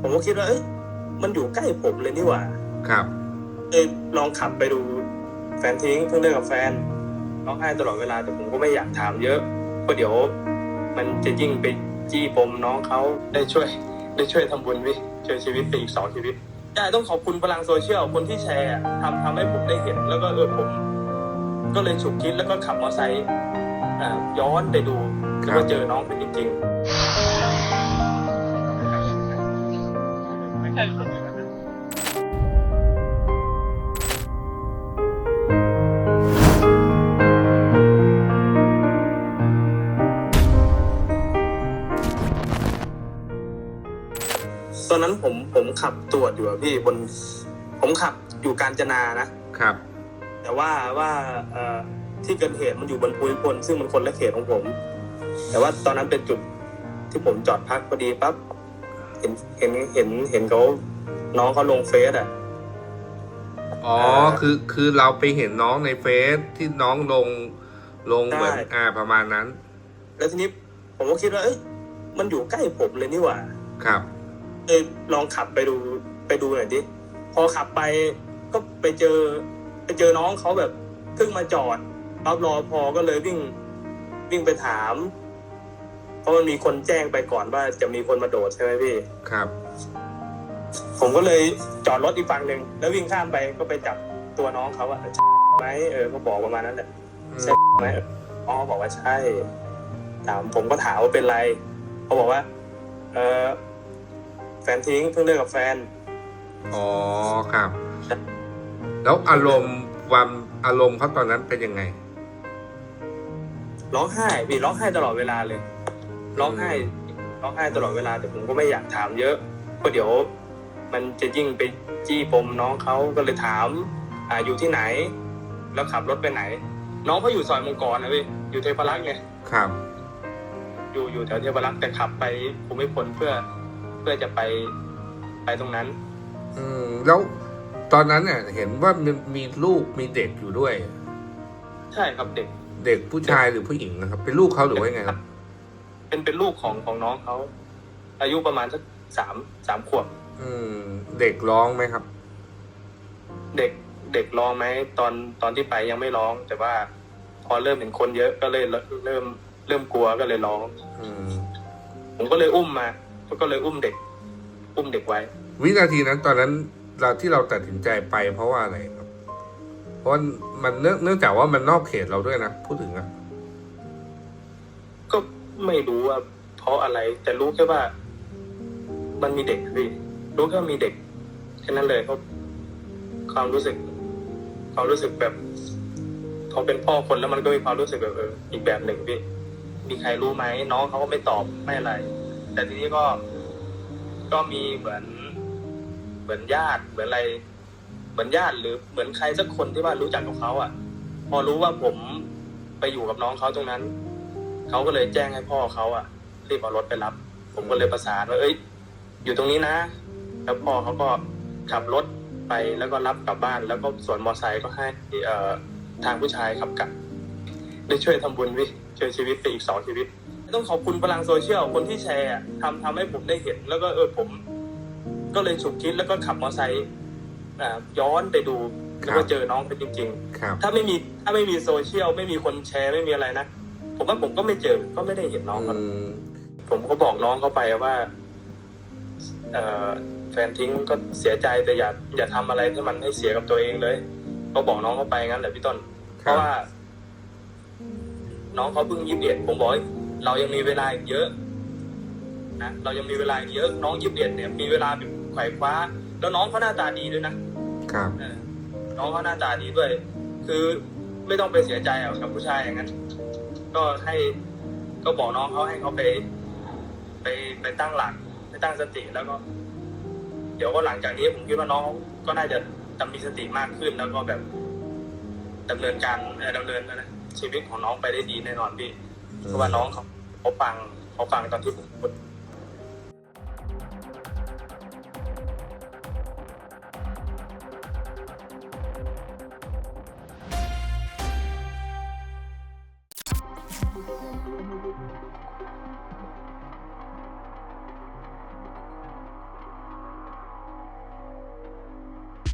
ผมก็คิดว่าเอ้ยมันอยู่ใกล้ผมเลยนี่หว่า ครับเลยลองขับไปดูแฟนทิ้งเพิ่งเลิกกับแฟนร้องไห้ตลอดเวลาแต่ผมก็ไม่อยากถามเยอะเพราะเดี๋ยว มันจะยิ่งไปจี้ปมน้องเขาได้ช่วย ได้ช่วยทำบุญวิช่วยชีวิตไปอีกสองชีวิตใช่ต้องขอบคุณพลังโซเชียลคนที่แชร์อะทำทำให้ผมได้เห็น แล้วก็เออผม ก็เลยฉุกคิดแล้วก็ขับมอเตอร์ไซค์อ่าย้อนไปดูแล้วก็เจอน้องเป็นจริงๆ ช่คนอื่นนะตอนนั้นผมผมขับตรวจอยู่อะพี่บน ผมขับอยู่กาญจนานะ ครับ แต่ว่าว่าเอ่อที่เกิดเหตุมันอยู่บนภูมิพลซึ่งมันคนละเขตของผม แต่ว่าตอนนั้นเป็นจุดที่ผมจอดพักพอดีปั๊บ เห็นเห็นเห็นเห็นเขาน้องเขาลงเฟซอะ อ๋ออ่าคือ คือเราไปเห็นน้องในเฟซที่น้องลง ลงเหมือน ใช่ อ่า ประมาณนั้น แล้วทีนี้ผมก็คิดว่าเอ้ยมันอยู่ใกล้ผมเลยนี่หว่า ครับเลยลองขับไปดูไปดูหน่อยดิพอขับไปก็ไปเจอ ไปเจอน้องเขาแบบเพิ่งมาจอดปั๊บรอพอก็เลยวิ่งวิ่งไปถามเพ ราะมันมีคนแจ้งไปก่อนว่าจะมีคนมาโดดใช่ไหมพี่ ครับ ผมก็เลยจอดรถอีกฝั่งหนึ่งแล้ววิ่งข้ามไปก็ไปจับตัวน้องเขาว่าใช่ไหมเออเขาบอกประมาณนั้นแหละใช่ไหมอ๋อบอกว่าใช่ถามผมก็ถามว่าเป็นไรเขาบอกว่า เออแฟนทิ้งเพิ่งเลิกกับแฟนอ๋อครับ แล้วอารมณ์ความอารมณ์เขาตอนนั้นเป็นยังไง ร้องไห้พี่ร้องไห้ตลอดเวลาเลย ร้องไห้ร้องไห้ตลอดเวลาแต่ผมก็ไม่อยากถามเยอะเพราะเดี๋ยวมันจะยิ่งไปจี้ปมน้องเขาก็เลยถามอ่าอยู่ที่ไหน แล้วขับรถไปไหน น้องเขาอยู่ซอยมังกรนะพี่อยู่เทพรักษ์ไงครับ อยู่อยู่แถวเทพรักษ์แต่ขับไปภูมิพลเพื่อเพื่อจะไปไปตรงนั้น อืมแล้วตอนนั้นเนี่ยเห็นว่ามีมีลูกมีเด็กอยู่ด้วย ใช่ครับเด็ก เด็กผู้ชายหรือผู้หญิงนะครับ เป็นลูกเขาหรือว่ายังไงครับ เป็นเป็นลูกของของน้องเขาอายุประมาณสักสามสามขวบอืม เด็กร้องไหมครับ เด็กเด็กร้องไหมตอนตอนที่ไปยังไม่ร้อง แต่ว่า พอเริ่มเห็นคนเยอะก็เลยเริ่มเริ่มเริ่มกลัวก็เลยร้อง อืม ผมก็เลยอุ้มมาก็เลยอุ้มเด็ก อุ้มเด็กไว้ วินาทีนั้นตอนนั้นเราที่เราตัดสินใจไปเพราะว่าอะไรครับ เพราะมันเนื่องเนื่องจากว่ามันนอกเขตเราด้วยนะพูดถึงอะก็ ไม่รู้ว่า เพราะอะไรแต่รู้แค่ว่า มันมีเด็กพี่รู้แค่ว่ามีเด็กแค่นั้นเลยเขาความรู้สึกความรู้สึกแบบเขาเป็นพ่อคนแล้วมันก็มีความรู้สึกแบบเอออีกแบบหนึ่งพี่มีใครรู้ไหมน้องเขาก็ไม่ตอบไม่อะไร แต่ทีนี้ก็ก็มีเหมือน เหมือนญาติเหมือนอะไร เหมือนญาติหรือเหมือนใครสักคนที่ว่ารู้จักกับเขาอะ พอรู้ว่าผมไปอยู่กับน้องเขาตรงนั้น เขาก็เลยแจ้งให้พ่อเขาอะรีบเอารถไปรับ ผมก็เลยประสานว่าเอ้ย อยู่ตรงนี้นะ แล้วพ่อเขาก็ขับรถไปแล้วก็รับกลับบ้าน แล้วก็ส่วนมอเตอร์ไซค์ก็ให้เอ่อทางผู้ชายขับกลับได้ช่วยทำบุญวิช่วยชีวิตไปอีกสองชีวิต ต้องขอบคุณพลังโซเชียลคนที่แชร์อะทำทำให้ผมได้เห็น แล้วก็เออผม ก็เลยฉุกคิดแล้วก็ขับมอเตอร์ไซค์อ่าย้อนไปดูแล้วก็เจอน้องเป็นจริงๆครับถ้าไม่มีถ้าไม่มีโซเชียลไม่มีคนแชร์ไม่มีอะไรนะ ผมว่าผมก็ไม่เจอก็ไม่ได้เห็นน้องเขาอืมผมก็บอกน้องเขาไปว่าเอ่อแฟนทิ้งก็เสียใจแต่อย่าอย่าทำอะไรที่มันให้เสียกับตัวเองเลย ก็บอกน้องเขาไปงั้นแหละพี่ต้นคเพรับราะว่า น้องเขาเพิ่งยี่สิบเอ็ดผมบอกให้เรายังมีเวลาอีกเยอะนะเรายังมีเวลาอีกเยอะน้องยี่สิบเอ็ดเนี่ยมีเวลาแบบไขว่คว้า แล้วน้องเขาหน้าตาดีด้วยนะครับเออน้องเขาหน้าตาดีด้วย คือไม่ต้องไปเสียใจเอากับผู้ชายอย่างนั้น ก็ให้ก็บอกน้องเขาให้เขาไป ไปไปตั้งหลักไปตั้งสติแล้วก็ เดี๋ยวก็หลังจากนี้ผมคิดว่าน้องก็น่าจะจะมีสติมากขึ้นแล้วก็แบบดำเนินการเอ่อดำเนินนะชีวิตของน้องไปได้ดีแน่นอนพี่เพราะว่าน้องเขาเขาฟังเขาฟังตอนที่ผมพูด